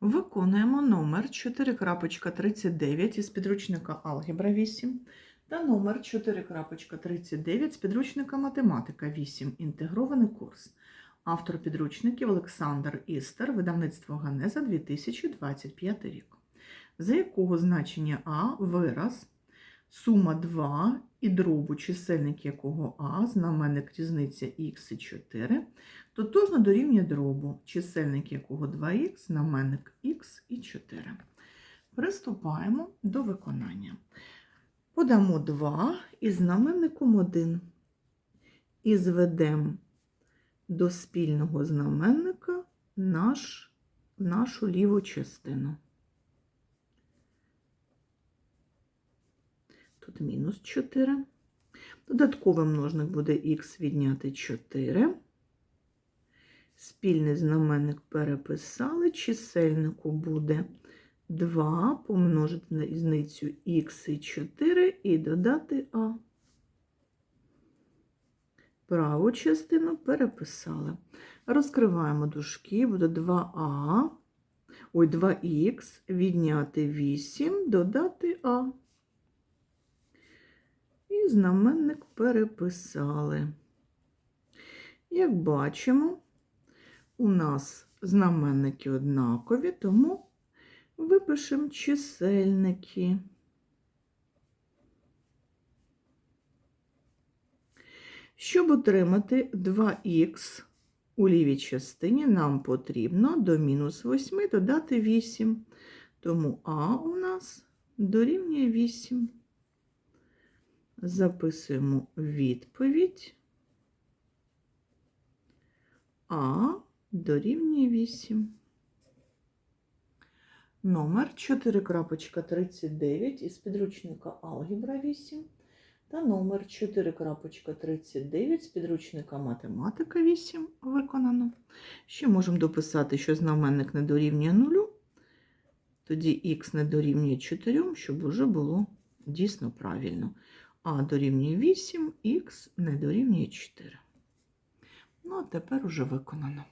Виконуємо номер 4.39 із підручника Алгебра 8 та номер 4.39 з підручника Математика 8. Інтегрований курс. Автор підручників Олександр Істер, видавництво Ганеза 2025 рік. За якого значення А вираз сума 2 і дробу чисельник якого А, знаменник різниця х і 4, тотожно дорівнює дробу, чисельник якого 2х, знаменник х і 4. Приступаємо до виконання. Подамо 2 із знаменником 1 і зведемо до спільного знаменника наш, нашу ліву частину. Тут мінус 4. Додатковий множник буде х відняти 4. Спільний знаменник переписали. Чисельнику буде 2 помножити на різницю х і 4 і додати а. Праву частину переписали. Розкриваємо дужки, буде 2а, ой, 2х, відняти 8, додати а. І знаменник переписали. Як бачимо, у нас знаменники однакові, тому випишемо чисельники. Щоб отримати 2х у лівій частині, нам потрібно до мінус 8 додати 8. Тому а у нас дорівнює 8. Записуємо відповідь. А дорівнює 8. Номер 4.39 із підручника Алгебра 8 та номер 4.39 з підручника Математика 8 виконано. Ще можемо дописати, що знаменник не дорівнює 0, тоді х не дорівнює 4, щоб уже було дійсно правильно. А дорівнює 8, х не дорівнює 4. Ну, а тепер уже виконано.